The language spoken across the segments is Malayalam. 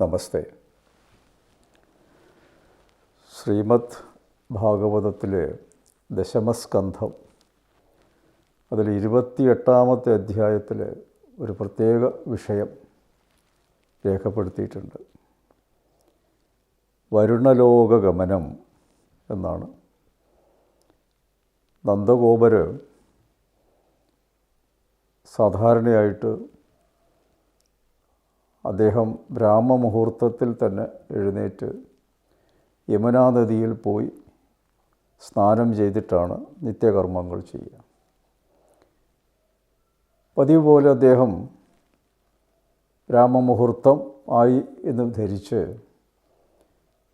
നമസ്തേ. ശ്രീമദ് ഭാഗവതത്തിലെ ദശമസ്കന്ധം അതിൽ ഇരുപത്തിയെട്ടാമത്തെ അധ്യായത്തിൽ ഒരു പ്രത്യേക വിഷയം രേഖപ്പെടുത്തിയിട്ടുണ്ട്. വരുണലോകഗമനം എന്നാണ്. നന്ദഗോപര് സാധാരണയായിട്ട് അദ്ദേഹം ബ്രാഹ്മമുഹൂർത്തത്തിൽ തന്നെ എഴുന്നേറ്റ് യമുനാ നദിയിൽ പോയി സ്നാനം ചെയ്തിട്ടാണ് നിത്യകർമ്മങ്ങൾ ചെയ്യുക. പതിവ് പോലെ അദ്ദേഹം ബ്രാഹ്മമുഹൂർത്തം ആയി എന്ന് ധരിച്ച്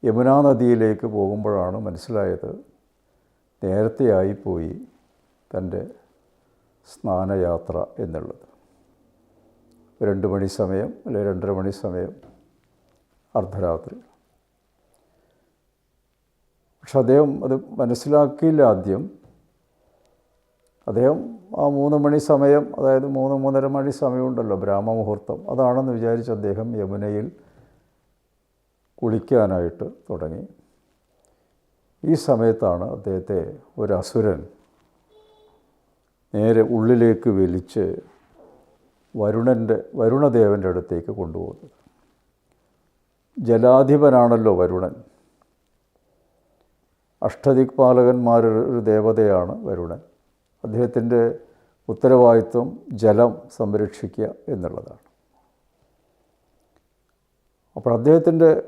യമുനാ നദിയിലേക്ക് പോകുമ്പോഴാണ് മനസ്സിലായത് നേരത്തെയായിപ്പോയി തന്റെ സ്നാനയാത്ര എന്നുള്ളത്. രണ്ട് മണി സമയം അല്ലെങ്കിൽ രണ്ടര മണി സമയം അർദ്ധരാത്രി. പക്ഷെ അദ്ദേഹം അത് മനസ്സിലാക്കിയില്ല ആദ്യം. അദ്ദേഹം ആ മൂന്ന് മണി സമയം അതായത് മൂന്ന് മൂന്നര മണി സമയമുണ്ടല്ലോ ബ്രാഹ്മമുഹൂർത്തം അതാണെന്ന് വിചാരിച്ച് അദ്ദേഹം യമുനയിൽ കുളിക്കാനായിട്ട് തുടങ്ങി. ഈ സമയത്താണ് അദ്ദേഹത്തെ ഒരു അസുരൻ നേരെ ഉള്ളിലേക്ക് വലിച്ച് വരുണന്റെ വരുണദേവന്റെ അടുത്തേക്ക് കൊണ്ടുപോകുന്നത്. ജലാധിപനാണല്ലോ വരുണൻ. അഷ്ടദിക്പാലകന്മാരൊരു ഒരു ദേവതയാണ് വരുണൻ. അദ്ദേഹത്തിന്റെ ഉത്തരവാദിത്വം ജലം സംരക്ഷിക്കുക എന്നുള്ളതാണ്. അപ്പോൾ അദ്ദേഹത്തിന്റെ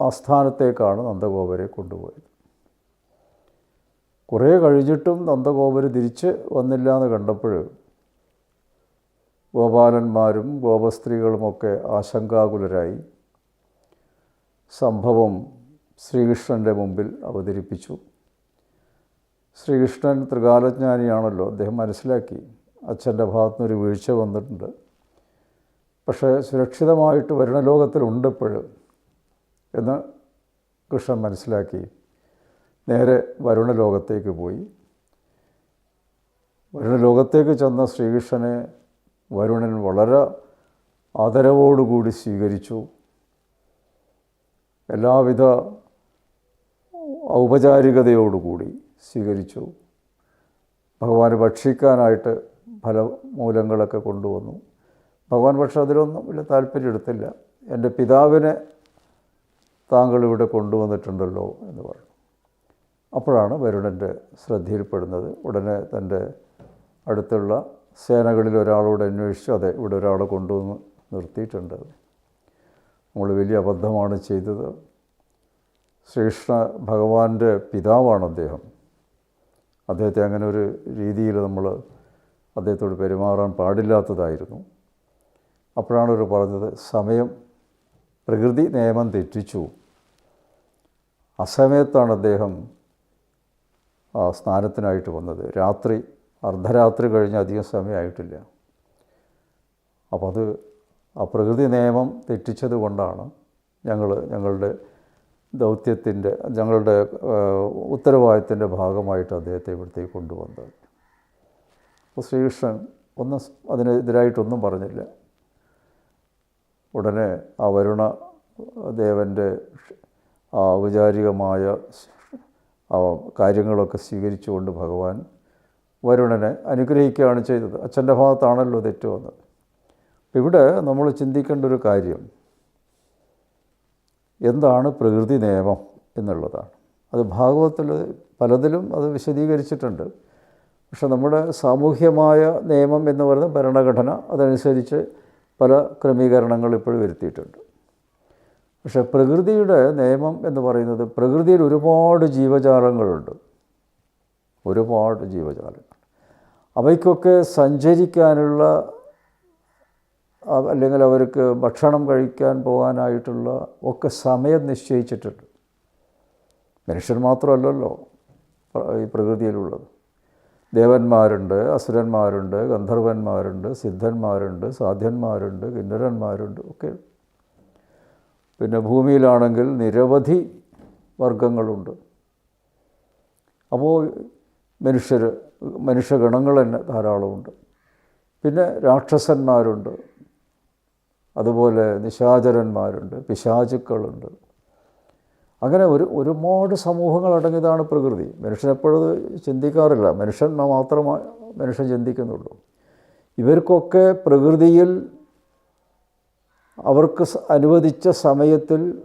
ആസ്ഥാനത്തേക്കാണ് നന്ദഗോപരെ കൊണ്ടുപോയത്. കുറേ കഴിഞ്ഞിട്ടും നന്ദഗോപര് തിരിച്ച് വന്നില്ല എന്ന് കണ്ടപ്പോൾ ഗോപാലന്മാരും ഗോപസ്ത്രീകളുമൊക്കെ ആശങ്കാകുലരായി സംഭവം ശ്രീകൃഷ്ണന്റെ മുമ്പിൽ അവതരിപ്പിച്ചു. ശ്രീകൃഷ്ണൻ ത്രികാലജ്ഞാനിയാണല്ലോ അദ്ദേഹം മനസ്സിലാക്കി അച്ഛന്റെ ഭാഗത്തുനിന്നൊരു വീഴ്ച വന്നിട്ടുണ്ട്. പക്ഷേ സുരക്ഷിതമായിട്ട് വരുണലോകത്തിലുണ്ട് ഇപ്പോഴും എന്ന് കൃഷ്ണൻ മനസ്സിലാക്കി നേരെ വരുണലോകത്തേക്ക് പോയി. വരുണലോകത്തേക്ക് ചെന്ന ശ്രീകൃഷ്ണനെ വരുണൻ വളരെ ആദരവോടുകൂടി സ്വീകരിച്ചു. എല്ലാവിധ ഔപചാരികതയോടുകൂടി സ്വീകരിച്ചു. ഭഗവാൻ ഭക്ഷിക്കാനായിട്ട് ഫലമൂലങ്ങളൊക്കെ കൊണ്ടുവന്നു. ഭഗവാൻ പക്ഷെ അതിലൊന്നും വലിയ താല്പര്യം എടുത്തില്ല. എന്റെ പിതാവിനെ താങ്കൾ ഇവിടെ കൊണ്ടുവന്നിട്ടുണ്ടല്ലോ എന്ന് പറഞ്ഞു. അപ്പോഴാണ് വരുണന്റെ ശ്രദ്ധയിൽപ്പെടുന്നത്. ഉടനെ തന്റെ അടുത്തുള്ള സേനകളിൽ ഒരാളോട് അന്വേഷിച്ചു അതെ ഇവിടെ ഒരാളെ കൊണ്ടുവന്ന് നിർത്തിയിട്ടുണ്ട്. നമ്മൾ വലിയ അബദ്ധമാണ് ചെയ്തത്. ശ്രീകൃഷ്ണ ഭഗവാന്റെ പിതാവാണ് അദ്ദേഹം. അദ്ദേഹത്തെ അങ്ങനെ ഒരു രീതിയിൽ നമ്മൾ അദ്ദേഹത്തോട് പെരുമാറാൻ പാടില്ലാത്തതായിരുന്നു. അപ്പോഴാണ് ഒരു പറഞ്ഞത് സമയം പ്രകൃതി നിയമം തെറ്റിച്ചു. അസമയത്താണ് അദ്ദേഹം സ്നാനത്തിനായിട്ട് വന്നത്. രാത്രി അർദ്ധരാത്രി കഴിഞ്ഞ് അധികം സമയമായിട്ടില്ല. അപ്പോൾ അത് ആ പ്രകൃതി നിയമം തെറ്റിച്ചത് കൊണ്ടാണ് ഞങ്ങൾ ഞങ്ങളുടെ ദൗത്യത്തിന്റെ ഞങ്ങളുടെ ഉത്തരവാദിത്തത്തിന്റെ ഭാഗമായിട്ട് അദ്ദേഹത്തെ ഇവിടത്തേക്ക് കൊണ്ടുവന്നത്. അപ്പോൾ ശ്രീകൃഷ്ണൻ ഒന്നും അതിനെതിരായിട്ടൊന്നും പറഞ്ഞില്ല. ഉടനെ ആ വരുണ ദേവന്റെ ആ ഔപചാരികമായ കാര്യങ്ങളൊക്കെ സ്വീകരിച്ചുകൊണ്ട് ഭഗവാൻ വരുണനെ അനുഗ്രഹിക്കുകയാണ് ചെയ്തത്. അച്ഛന്റെ ഭാഗത്താണല്ലോ തെറ്റ് വന്നത്. ഇവിടെ നമ്മൾ ചിന്തിക്കേണ്ട ഒരു കാര്യം എന്താണ് പ്രകൃതി നിയമം എന്നുള്ളതാണ്. അത് ഭാഗവത്തിൽ പലതിലും അത് വിശദീകരിച്ചിട്ടുണ്ട്. പക്ഷെ നമ്മുടെ സാമൂഹ്യമായ നിയമം എന്ന് പറയുന്ന ഭരണഘടന അതനുസരിച്ച് പല ക്രമീകരണങ്ങൾ ഇപ്പോഴും വരുത്തിയിട്ടുണ്ട്. പക്ഷേ പ്രകൃതിയുടെ നിയമം എന്ന് പറയുന്നത് പ്രകൃതിയിൽ ഒരുപാട് ജീവജാലങ്ങളുണ്ട്. ഒരുപാട് ജീവജാലങ്ങൾ. അവയ്ക്കൊക്കെ സഞ്ചരിക്കാനുള്ള അല്ലെങ്കിൽ അവർക്ക് ഭക്ഷണം കഴിക്കാൻ പോകാനായിട്ടുള്ള ഒക്കെ സമയം നിശ്ചയിച്ചിട്ടുണ്ട്. മനുഷ്യൻ മാത്രമല്ലല്ലോ ഈ പ്രകൃതിയിലുള്ളത്. ദേവന്മാരുണ്ട് അസുരന്മാരുണ്ട് ഗന്ധർവന്മാരുണ്ട് സിദ്ധന്മാരുണ്ട് സാധ്യന്മാരുണ്ട് കിന്നരന്മാരുണ്ട് ഒക്കെ. പിന്നെ ഭൂമിയിലാണെങ്കിൽ നിരവധി വർഗങ്ങളുണ്ട് അപ്പോൾ മനുഷ്യർ മനുഷ്യഗണങ്ങൾ തന്നെ ധാരാളമുണ്ട്. പിന്നെ രാക്ഷസന്മാരുണ്ട്. അതുപോലെ നിശാചരന്മാരുണ്ട് പിശാചുക്കളുണ്ട്. അങ്ങനെ ഒരു ഒരുപാട് സമൂഹങ്ങൾ അടങ്ങിയതാണ് പ്രകൃതി. മനുഷ്യനെപ്പോഴും ചിന്തിക്കാറില്ല. മനുഷ്യൻ മാത്രമേ മനുഷ്യൻ ചിന്തിക്കുന്നുള്ളൂ. ഇവർക്കൊക്കെ പ്രകൃതിയിൽ അവർക്ക് അനുവദിച്ച സമയത്തിൽ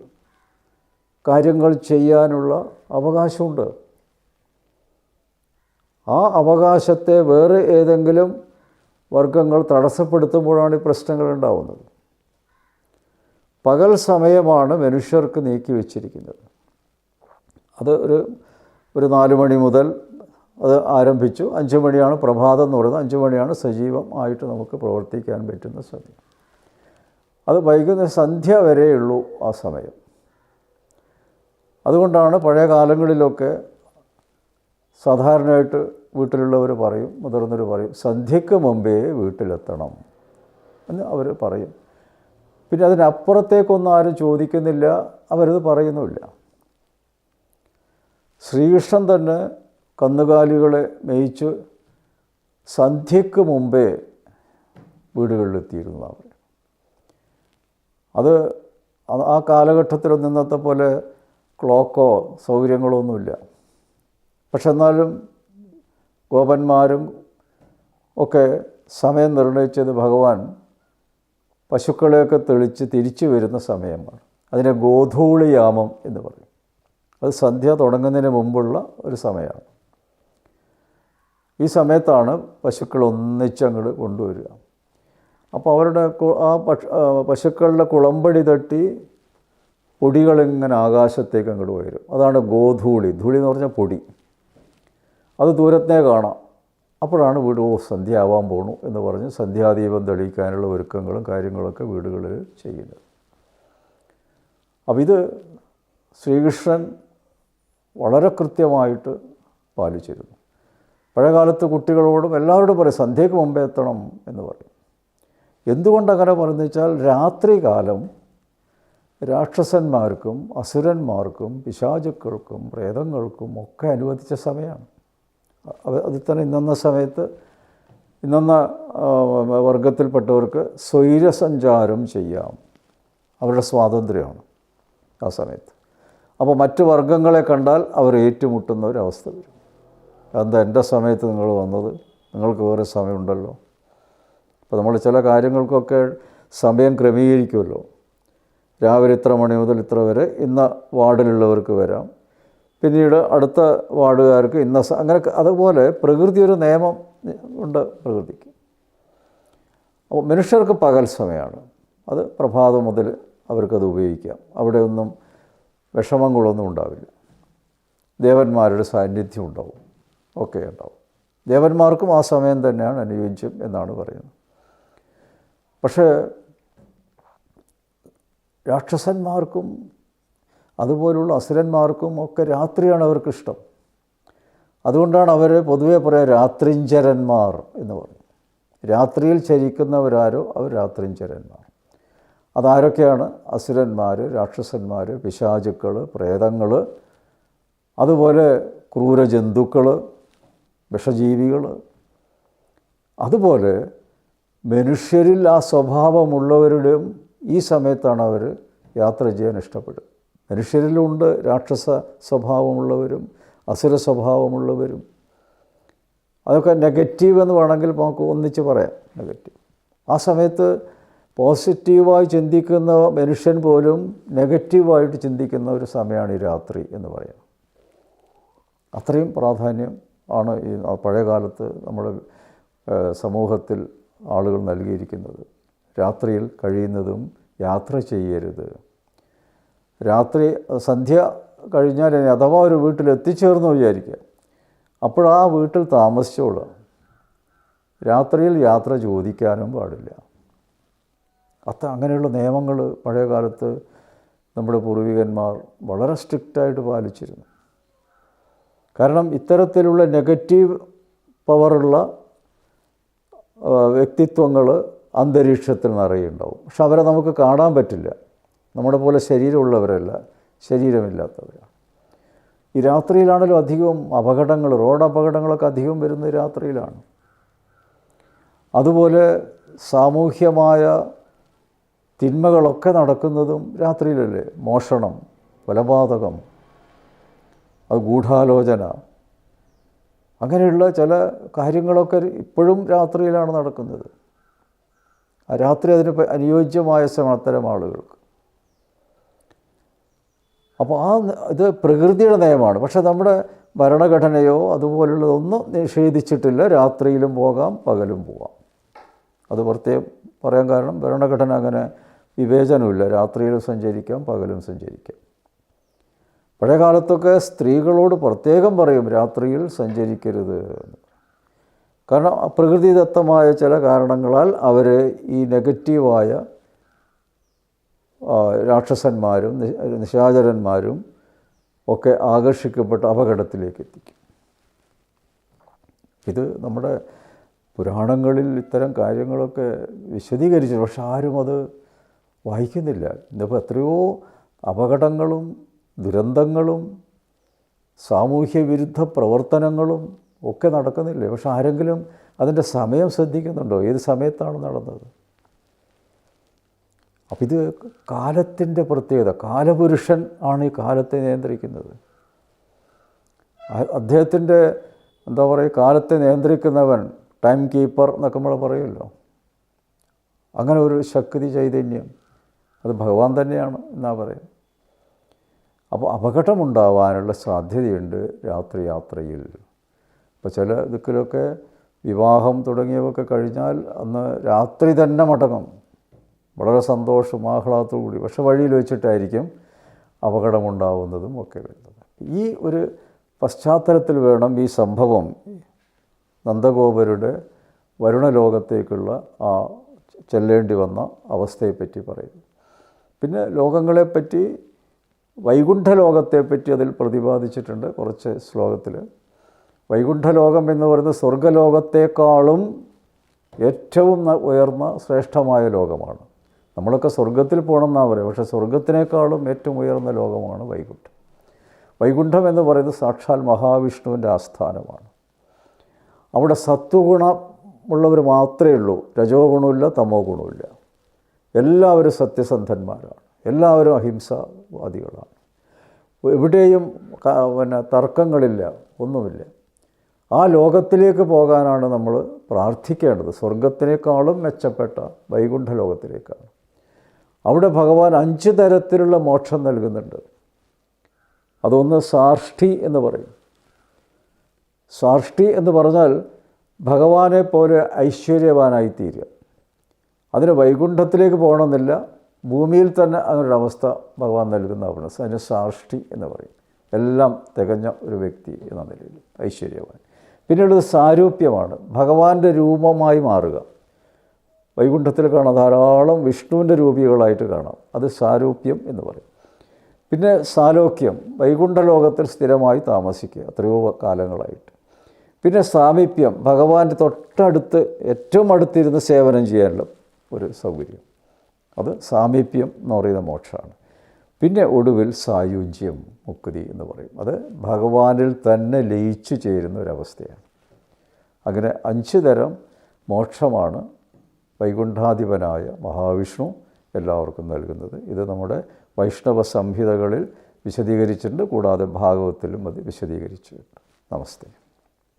കാര്യങ്ങൾ ചെയ്യാനുള്ള അവകാശമുണ്ട്. ആ അവകാശത്തെ വേറെ ഏതെങ്കിലും വർഗങ്ങൾ തടസ്സപ്പെടുത്തുമ്പോഴാണ് ഈ പ്രശ്നങ്ങൾ ഉണ്ടാവുന്നത്. പകൽ സമയമാണ് മനുഷ്യർക്ക് നീക്കി വച്ചിരിക്കുന്നത്. അത് ഒരു ഒരു നാല് മണി മുതൽ അത് ആരംഭിച്ചു. അഞ്ച് മണിയാണ് പ്രഭാതം എന്ന് പറയുന്നത്. അഞ്ച് മണിയാണ് സജീവം ആയിട്ട് നമുക്ക് പ്രവർത്തിക്കാൻ പറ്റുന്ന സമയം. അത് വൈകുന്നേരം സന്ധ്യ വരെയുള്ളൂ ആ സമയം. അതുകൊണ്ടാണ് പഴയ കാലങ്ങളിലൊക്കെ സാധാരണയായിട്ട് വീട്ടിലുള്ളവർ പറയും മുതിർന്നവർ പറയും സന്ധ്യയ്ക്ക് മുമ്പേ വീട്ടിലെത്തണം. എന്ന് അവർ പറയും. പിന്നെ അതിനപ്പുറത്തേക്കൊന്നും ആരും ചോദിക്കുന്നില്ല അവരത് പറയുന്നുമില്ല. ശ്രീകൃഷ്ണൻ തന്നെ കന്നുകാലികളെ മേയിച്ച് സന്ധ്യയ്ക്ക് മുമ്പേ വീടുകളിലെത്തിയിരുന്നു അവർ. അത് ആ- കാലഘട്ടത്തിലൊന്നും പോലെ ക്ലോക്കോ സൗകര്യങ്ങളോ ഒന്നുമില്ല പക്ഷെ എന്നാലും ഗോപന്മാരും ഒക്കെ സമയം നിർണയിച്ചത് ഭഗവാൻ പശുക്കളെയൊക്കെ തെളിച്ച് തിരിച്ചു വരുന്ന സമയമാണ്. അതിനെ ഗോധൂളിയാമം എന്ന് പറയും. അത് സന്ധ്യ തുടങ്ങുന്നതിന് മുമ്പുള്ള ഒരു സമയമാണ്. ഈ സമയത്താണ് പശുക്കൾ ഒന്നിച്ചങ്ങോട്ട് കൊണ്ടുവരിക. അപ്പോൾ അവരുടെ ആ പശുക്കളുടെ കുളമ്പടി തട്ടി പൊടികളിങ്ങനെ ആകാശത്തേക്ക് അങ്ങോട്ട് വരും അതാണ് ഗോധൂളി. ധൂളി എന്ന് പറഞ്ഞാൽ പൊടി. അത് ദൂരത്തേ കാണാം. അപ്പോഴാണ് വീട് ഓ സന്ധ്യ ആവാൻ പോണു എന്ന് പറഞ്ഞ് സന്ധ്യാദീപം തെളിയിക്കാനുള്ള ഒരുക്കങ്ങളും കാര്യങ്ങളൊക്കെ വീടുകളിൽ ചെയ്യുന്നത്. അപ്പം ഇത് ശ്രീകൃഷ്ണൻ വളരെ കൃത്യമായിട്ട് പാലിച്ചിരുന്നു. പഴയകാലത്ത് കുട്ടികളോടും എല്ലാവരോടും പറയും സന്ധ്യയ്ക്ക് മുമ്പേ എത്തണം എന്ന് പറയും. എന്തുകൊണ്ടങ്ങനെ പറഞ്ഞു വെച്ചാൽ രാത്രികാലം രാക്ഷസന്മാർക്കും അസുരന്മാർക്കും പിശാചുക്കൾക്കും പ്രേതങ്ങൾക്കും ഒക്കെ അനുവദിച്ച സമയമാണ്. അതിൽ തന്നെ ഇന്നന്ന സമയത്ത് ഇന്നന്ന വർഗത്തിൽപ്പെട്ടവർക്ക് സ്വൈരസഞ്ചാരം ചെയ്യാം. അവരുടെ സ്വാതന്ത്ര്യമാണ് ആ സമയത്ത്. അപ്പോൾ മറ്റ് വർഗങ്ങളെ കണ്ടാൽ അവർ ഏറ്റുമുട്ടുന്ന ഒരവസ്ഥ വരും. എന്താ എന്റെ സമയത്ത് നിങ്ങൾ വന്നത്? നിങ്ങൾക്ക് വേറെ സമയമുണ്ടല്ലോ. അപ്പോൾ നമ്മൾ ചില കാര്യങ്ങൾക്കൊക്കെ സമയം ക്രമീകരിക്കുമല്ലോ. രാവിലെ ഇത്ര മണി മുതൽ ഇത്ര വരെ ഇന്ന വാർഡിലുള്ളവർക്ക് വരാം. പിന്നീട് അടുത്ത വാർഡുകാർക്ക് ഇന്ന അങ്ങനെ അതുപോലെ പ്രകൃതി ഒരു നിയമം ഉണ്ട് പ്രകൃതിക്ക്. അപ്പോൾ മനുഷ്യർക്ക് പകൽ സമയമാണ്. അത് പ്രഭാതം മുതൽ അവർക്കത് ഉപയോഗിക്കാം. അവിടെ ഒന്നും വിഷമങ്ങളൊന്നും ഉണ്ടാവില്ല. ദേവന്മാരുടെ സാന്നിധ്യം ഉണ്ടാവും. ഒക്കെ ഉണ്ടാവും. ദേവന്മാർക്കും ആ സമയം തന്നെയാണ് അനുയോജ്യം എന്നാണ് പറയുന്നത്. പക്ഷേ രാക്ഷസന്മാർക്കും അതുപോലുള്ള അസുരന്മാർക്കും ഒക്കെ രാത്രിയാണ് അവർക്കിഷ്ടം അതുകൊണ്ടാണ് അവർ പൊതുവെ പറയുക രാത്രിഞ്ചരന്മാർ എന്ന് പറഞ്ഞു. രാത്രിയിൽ ചരിക്കുന്നവരാരോ അവർ രാത്രിഞ്ചരന്മാർ. അതാരൊക്കെയാണ്? അസുരന്മാർ രാക്ഷസന്മാർ പിശാചുക്കൾ പ്രേതങ്ങൾ അതുപോലെ ക്രൂരജന്തുക്കൾ വിഷജീവികൾ അതുപോലെ മനുഷ്യരിൽ ആ സ്വഭാവമുള്ളവരുടെയും ഈ സമയത്താണ് അവർ യാത്ര ചെയ്യാൻ ഇഷ്ടപ്പെടുക. മനുഷ്യരിലുണ്ട് രാക്ഷസ സ്വഭാവമുള്ളവരും അസുര സ്വഭാവമുള്ളവരും. അതൊക്കെ നെഗറ്റീവ് എന്ന് വേണമെങ്കിൽ നമുക്ക് ഒന്നിച്ച് പറയാം. നെഗറ്റീവ്. ആ സമയത്ത് പോസിറ്റീവായി ചിന്തിക്കുന്ന മനുഷ്യൻ പോലും നെഗറ്റീവായിട്ട് ചിന്തിക്കുന്ന ഒരു സമയമാണ് ഈ രാത്രി എന്ന് പറയാം അത്രയും പ്രാധാന്യം ആണ് ഈ പഴയകാലത്ത് നമ്മുടെ സമൂഹത്തിൽ ആളുകൾ നൽകിയിരിക്കുന്നത്. രാത്രിയിൽ കഴിയുന്നതും യാത്ര ചെയ്യരുത്. രാത്രി സന്ധ്യ കഴിഞ്ഞാൽ അഥവാ ഒരു വീട്ടിൽ എത്തിച്ചേർന്നു വിചാരിക്കുക. അപ്പോഴാ വീട്ടിൽ താമസിച്ചോളുക. രാത്രിയിൽ യാത്ര ചോദിക്കാനും പാടില്ല. അത്ര അങ്ങനെയുള്ള നിയമങ്ങൾ പഴയ കാലത്ത് നമ്മുടെ പൂർവികന്മാർ വളരെ സ്ട്രിക്റ്റായിട്ട് പാലിച്ചിരുന്നു. കാരണം ഇത്തരത്തിലുള്ള നെഗറ്റീവ് പവറുള്ള വ്യക്തിത്വങ്ങൾ അന്തരീക്ഷത്തിൽ നിറയുണ്ടാവും. പക്ഷെ അവരെ നമുക്ക് കാണാൻ പറ്റില്ല. നമ്മുടെ പോലെ ശരീരമുള്ളവരല്ല ശരീരമില്ലാത്തവരാണ് ഈ രാത്രിയിലാണല്ലോ അധികവും അപകടങ്ങൾ റോഡ് അപകടങ്ങളൊക്കെ അധികം വരുന്ന രാത്രിയിലാണ്. അതുപോലെ സാമൂഹ്യമായ തിന്മകളൊക്കെ നടക്കുന്നതും രാത്രിയിലല്ലേ? മോഷണം കൊലപാതകം അത് ഗൂഢാലോചന. അങ്ങനെയുള്ള ചില കാര്യങ്ങളൊക്കെ ഇപ്പോഴും രാത്രിയിലാണ് നടക്കുന്നത്. രാത്രി അതിന് അനുയോജ്യമായ സമയം ആളുകൾക്ക്. അപ്പോൾ ആ ഇത് പ്രകൃതിയുടെ നയമാണ്. പക്ഷേ നമ്മുടെ ഭരണഘടനയോ അതുപോലുള്ളതൊന്നും നിഷേധിച്ചിട്ടില്ല. രാത്രിയിലും പോകാം പകലും പോകാം അത് പ്രത്യേകം പറയാൻ കാരണം ഭരണഘടന അങ്ങനെ വിവേചനമില്ല. രാത്രിയിലും സഞ്ചരിക്കാം പകലും സഞ്ചരിക്കാം. പഴയ കാലത്തൊക്കെ സ്ത്രീകളോട് പ്രത്യേകം പറയും രാത്രിയിൽ സഞ്ചരിക്കരുത്. കാരണം പ്രകൃതിദത്തമായ ചില കാരണങ്ങളാൽ അവർ ഈ നെഗറ്റീവായ രാക്ഷസന്മാരും നിശാചരന്മാരും ഒക്കെ ആകർഷിക്കപ്പെട്ട് അപകടത്തിലേക്ക് എത്തിക്കും ഇത് നമ്മുടെ പുരാണങ്ങളിൽ ഇത്തരം കാര്യങ്ങളൊക്കെ വിശദീകരിച്ചു പക്ഷെ ആരും അത് വായിക്കുന്നില്ല. ഇന്നിപ്പോൾ എത്രയോ അപകടങ്ങളും ദുരന്തങ്ങളും സാമൂഹ്യ വിരുദ്ധ പ്രവർത്തനങ്ങളും ഒക്കെ നടക്കുന്നില്ലേ? പക്ഷെ ആരെങ്കിലും അതിന്റെ സമയം ശ്രദ്ധിക്കുന്നുണ്ടോ? ഏത് സമയത്താണ് നടന്നത്? അപ്പം ഇത് കാലത്തിന്റെ പ്രത്യേകത. കാലപുരുഷൻ ആണ് ഈ കാലത്തെ നിയന്ത്രിക്കുന്നത്. അദ്ദേഹത്തിന്റെ എന്താ പറയുക കാലത്തെ നിയന്ത്രിക്കുന്നവൻ ടൈം കീപ്പർ എന്നൊക്കെ നമ്മൾ പറയുമല്ലോ. അങ്ങനെ ഒരു ശക്തി ചൈതന്യം. അത് ഭഗവാൻ തന്നെയാണ് എന്നാ പറയുക. അപ്പോൾ അപകടമുണ്ടാവാനുള്ള സാധ്യതയുണ്ട് രാത്രി യാത്രയിൽ ഇപ്പോൾ ചില ദിക്കിലൊക്കെ വിവാഹം തുടങ്ങിയവയൊക്കെ കഴിഞ്ഞാൽ അന്ന് രാത്രി തന്നെ മടങ്ങും. വളരെ സന്തോഷം ആഹ്ലാദത്തോടു കൂടി. പക്ഷെ വഴിയിൽ വെച്ചിട്ടായിരിക്കും അപകടമുണ്ടാവുന്നതും ഒക്കെ വരുന്നത്. ഈ ഒരു പശ്ചാത്തലത്തിൽ വേണം ഈ സംഭവം നന്ദഗോപരുടെ വരുണലോകത്തേക്കുള്ള ആ ചെല്ലേണ്ടി വന്ന അവസ്ഥയെപ്പറ്റി പറയുന്നു പിന്നെ ലോകങ്ങളെപ്പറ്റി വൈകുണ്ഠ ലോകത്തെപ്പറ്റി അതിൽ പ്രതിപാദിച്ചിട്ടുണ്ട് കുറച്ച് ശ്ലോകത്തിൽ. വൈകുണ്ഠലോകം എന്ന് പറയുന്നത് സ്വർഗലോകത്തേക്കാളും ഏറ്റവും ഉയർന്ന ശ്രേഷ്ഠമായ ലോകമാണ്. നമ്മളൊക്കെ സ്വർഗത്തിൽ പോകണമെന്നാണ് പറയുക. പക്ഷേ സ്വർഗത്തിനേക്കാളും ഏറ്റവും ഉയർന്ന ലോകമാണ് വൈകുണ്ഠം. വൈകുണ്ഠം എന്ന് പറയുന്നത് സാക്ഷാൽ മഹാവിഷ്ണുവിന്റെ ആസ്ഥാനമാണ്. അവിടെ സത്വഗുണമുള്ളവർ മാത്രമേ ഉള്ളൂ. രജോ ഗുണമില്ല തമോ ഗുണമില്ല. എല്ലാവരും സത്യസന്ധന്മാരാണ്. എല്ലാവരും അഹിംസാവാദികളാണ്. എവിടെയും പിന്നെ തർക്കങ്ങളില്ല ഒന്നുമില്ല. ആ ലോകത്തിലേക്ക് പോകാനാണ് നമ്മൾ പ്രാർത്ഥിക്കേണ്ടത്. സ്വർഗത്തിനേക്കാളും മെച്ചപ്പെട്ട വൈകുണ്ഠ ലോകത്തിലേക്കാണ്. അവിടെ ഭഗവാൻ അഞ്ച് തരത്തിലുള്ള മോക്ഷം നൽകുന്നുണ്ട്. അതൊന്ന് സാർഷ്ടി എന്ന് പറയും. സാഷ്ടി എന്ന് പറഞ്ഞാൽ ഭഗവാനെ പോലെ ഐശ്വര്യവാനായിത്തീരുക അതിന് വൈകുണ്ഠത്തിലേക്ക് പോകണമെന്നില്ല ഭൂമിയിൽ തന്നെ അങ്ങനൊരു അവസ്ഥ ഭഗവാൻ നൽകുന്നതാണ് അതിന് സാഷ്ടി എന്ന് പറയും. എല്ലാം തികഞ്ഞ ഒരു വ്യക്തി എന്ന നിലയിൽ ഐശ്വര്യവാൻ. പിന്നീട് സാരൂപ്യമാണ്. ഭഗവാന്റെ രൂപമായി മാറുക. വൈകുണ്ഠത്തിൽ കാണാം. ധാരാളം വിഷ്ണുവിന്റെ രൂപികളായിട്ട് കാണാം. അത് സാരൂപ്യം എന്ന് പറയും. പിന്നെ സാലോക്യം വൈകുണ്ഠലോകത്തിൽ സ്ഥിരമായി താമസിക്കുക എത്രയോ കാലങ്ങളായിട്ട്. പിന്നെ സാമീപ്യം ഭഗവാന്റെ തൊട്ടടുത്ത് ഏറ്റവും അടുത്തിരുന്ന് സേവനം ചെയ്യാനുള്ള ഒരു സൗകര്യം. അത് സാമീപ്യം എന്ന് പറയുന്ന മോക്ഷമാണ്. പിന്നെ ഒടുവിൽ സായുജ്യം മുക്തി എന്ന് പറയും. അത് ഭഗവാനിൽ തന്നെ ലയിച്ചു ചേരുന്ന ഒരവസ്ഥയാണ്. അങ്ങനെ അഞ്ച് തരം മോക്ഷമാണ് വൈകുണ്ഠാധിപനായ മഹാവിഷ്ണു എല്ലാവർക്കും നൽകുന്നത്. ഇത് നമ്മുടെ വൈഷ്ണവ സംഹിതകളിൽ വിശദീകരിച്ചിട്ടുണ്ട്. കൂടാതെ ഭാഗവത്തിലും അത് വിശദീകരിച്ചിട്ടുണ്ട്. നമസ്തേ.